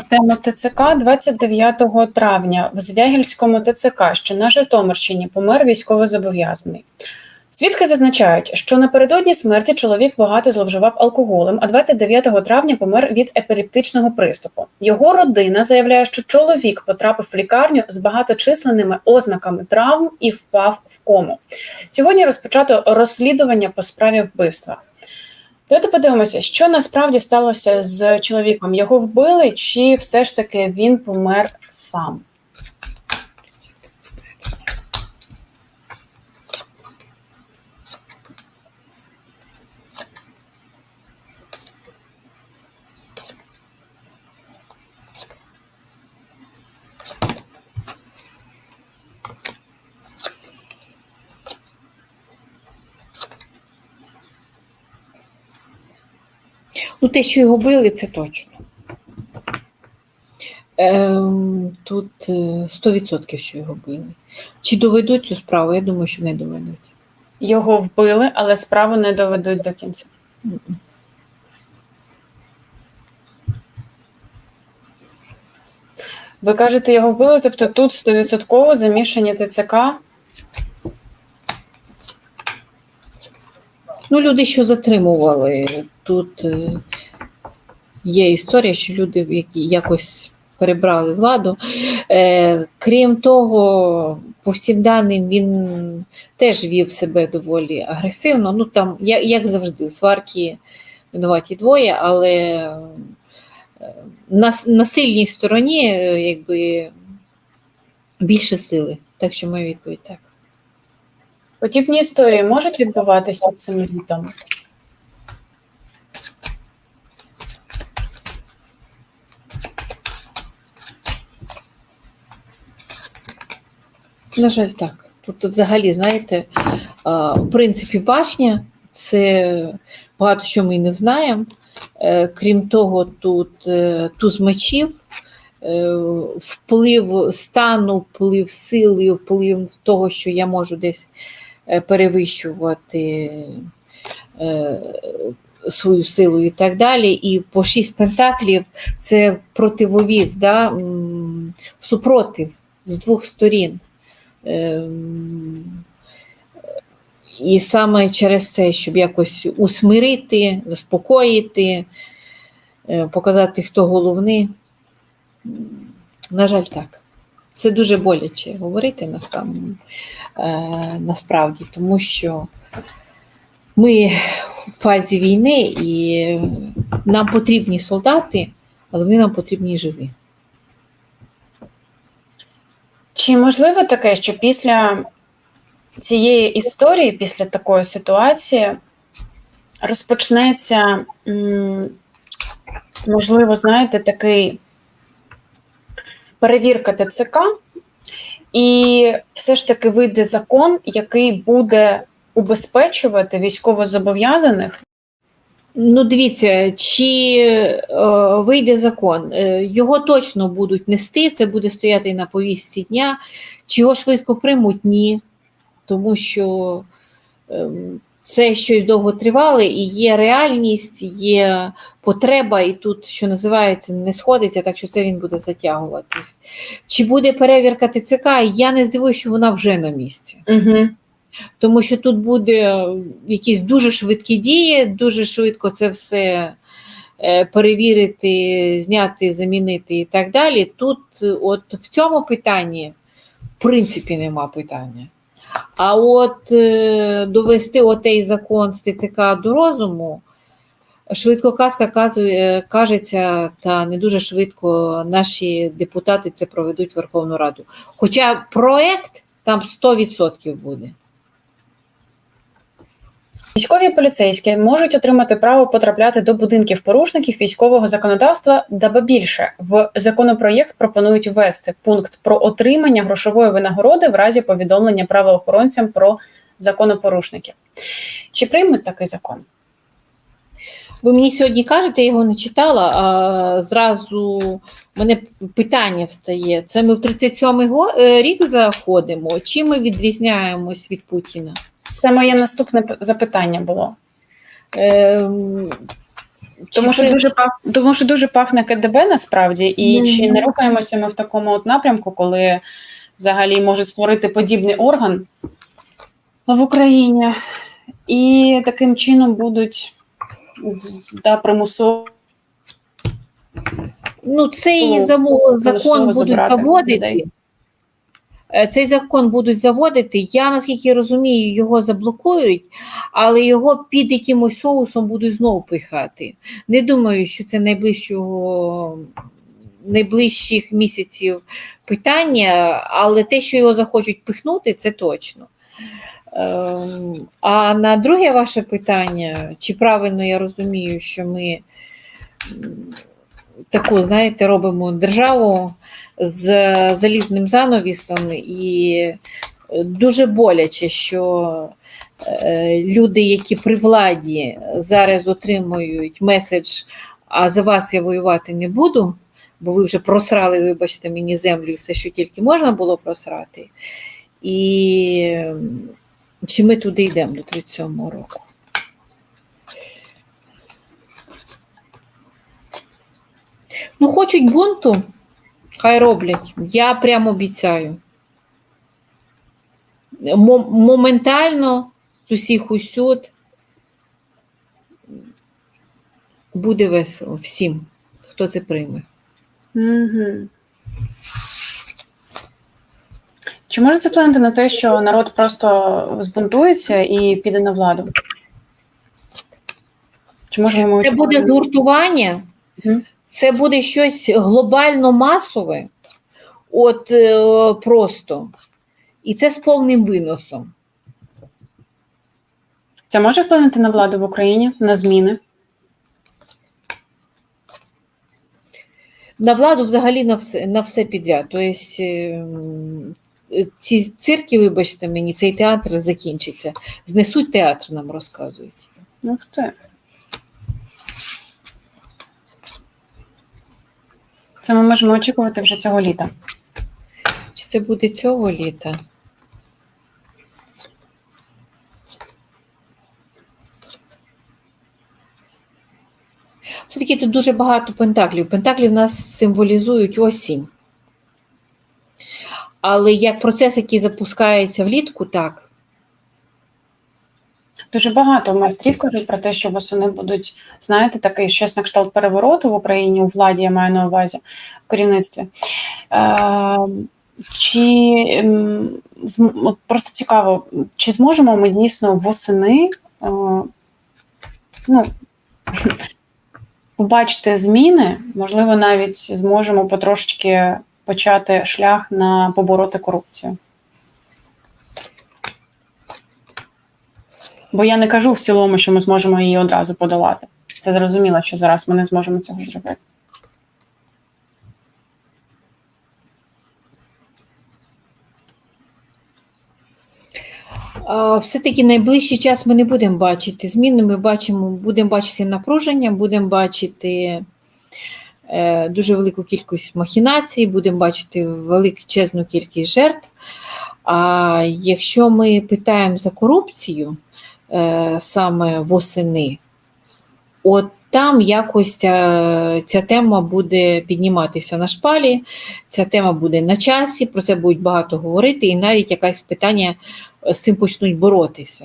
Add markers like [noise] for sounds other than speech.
Тема ТЦК 29 травня в Звягільському ТЦК, що на Житомирщині, помер військовозобов'язаний. Свідки зазначають, що напередодні смерті чоловік багато зловживав алкоголем, а 29 травня помер від епілептичного приступу. Його родина заявляє, що чоловік потрапив в лікарню з багаточисленними ознаками травм і впав в кому. Сьогодні розпочато розслідування по справі вбивства. Давайте подивимося, що насправді сталося з чоловіком. Його вбили, чи все ж таки він помер сам? Ну, те, що його били, це точно. Ем, тут е, 100% що його били. Чи доведуть цю справу? Я думаю, що не доведуть. Його вбили, але справу не доведуть до кінця. Ви кажете, його вбили, тобто тут 100% замішані ТЦК. Ну, люди, що затримували, тут е, є історія, що люди якось перебрали владу. Е, крім того, по всім даним, він теж вів себе доволі агресивно. Ну, там, як, як завжди, у сварки винуваті двоє, але е, на, на сильній стороні е, якби, більше сили. Так що моя відповідь так. Подібні історії можуть відбуватися цим літом. На жаль, так. Тут взагалі, знаєте, в принципі, башня це багато що ми не знаємо. Е, Крім того, тут е, туз мечів, е, вплив стану, вплив сили, вплив того, що я можу десь перевищувати свою силу і так далі. І по шість пентаклів це противовіз, да? супротив з двох сторін. Ем, І саме через це, щоб якось усмирити, заспокоїти, е, показати, хто головний. На жаль, так. Це дуже боляче говорити насам- е, насправді, тому що ми в фазі війни і нам потрібні солдати, але вони нам потрібні живі. Чи можливо таке, що після цієї історії, після такої ситуації, розпочнеться, можливо, знаєте, такий перевірка ТЦК, і все ж таки вийде закон, який буде убезпечувати військовозобов'язаних Ну, дивіться, чи е, вийде закон, Е, його точно будуть нести, це буде стояти на повістці дня. Чи його швидко приймуть? Ні. Тому що ем, це щось довготривале і є реальність, є потреба, і тут, що називається, не сходиться, так що це він буде затягуватись. Чи буде перевірка ТЦК? Я не здивуюся, що вона вже на місці. Угу. Тому що тут буде якісь дуже швидкі дії, дуже швидко це все е, перевірити, зняти, замінити і так далі. Тут, е, от в цьому питанні, в принципі, нема питання. А от е, довести отей закон з ТЦК до розуму, швидко казка кажеться, та не дуже швидко наші депутати це проведуть в Верховну Раду. Хоча проект там 100% буде. Військові поліцейські можуть отримати право потрапляти до будинків порушників військового законодавства, даби більше в законопроєкт пропонують ввести пункт про отримання грошової винагороди в разі повідомлення правоохоронцям про законопорушників. Чи приймуть такий закон? Ви мені сьогодні кажете, я його не читала, а зразу мене питання встає. Це ми в 37-й е, рік заходимо, чи ми відрізняємось від Путіна? Це моє наступне запитання було. Ем, Тому що дуже пах, тому що дуже пахне КДБ насправді, і Мгм. чи не рухаємося ми в такому от напрямку, коли взагалі можуть створити подібний орган в Україні, і таким чином будуть да, примусово Ну, цей закон будуть заводити. Е, Цей закон будуть заводити. Я наскільки розумію, його заблокують, але його під якимось соусом будуть знову пихати. Не думаю, що це найближчого. Найближчих місяців питання, але те, що його захочуть пихнути, це точно. Ем, А на друге ваше питання, чи правильно я розумію, що ми таку, знаєте, робимо державу з залізним занавісом, і дуже боляче, що е, люди, які при владі зараз отримують меседж, а за вас я воювати не буду, бо ви вже просрали, вибачте мені, землю, все, що тільки можна було просрати. І чи ми туди йдемо до 37-го року? Ну, хочуть бунту, хай роблять. Я прямо обіцяю. Мо- Моментально з усіх усюд буде весело всім, хто це прийме. Угу. Чи може це вплинути на те, що народ просто збунтується і піде на владу? Чи можемо ми Це буде згуртування, Мгм. Це буде щось глобально масове, от е, просто. І це з повним виносом. Це може вплинути на владу в Україні, на зміни? На владу взагалі на все, на все підряд. Тобто ем, ці цирки, вибачте мені, цей театр закінчиться. Знесуть театр, нам розказують. Ух ти. Це ми можемо очікувати вже цього літа. Чи це буде цього літа? Все-таки тут дуже багато пентаклів. Пентаклі в нас символізують осінь. Але як процес, який запускається влітку, так. Дуже багато майстрів кажуть про те, що восени будуть, знаєте, такий щось на кшталт перевороту в Україні у владі, я маю на увазі в керівництві. Е, чи ем, от просто цікаво, чи зможемо ми дійсно восени е, ну, [laughs] побачити зміни, можливо, навіть зможемо потрошечки почати шлях на побороти корупцію? Бо я не кажу в цілому, що ми зможемо її одразу подолати. Це зрозуміло, що зараз ми не зможемо цього зробити. Все-таки найближчий час ми не будемо бачити зміни. Ми бачимо, будемо бачити напруження, будемо бачити е, дуже велику кількість махінацій, будемо бачити величезну кількість жертв. А якщо ми питаємо за корупцію саме восени, от там якось ця, ця тема буде підніматися на шпалі, ця тема буде на часі, про це будуть багато говорити, і навіть якесь питання з цим почнуть боротися.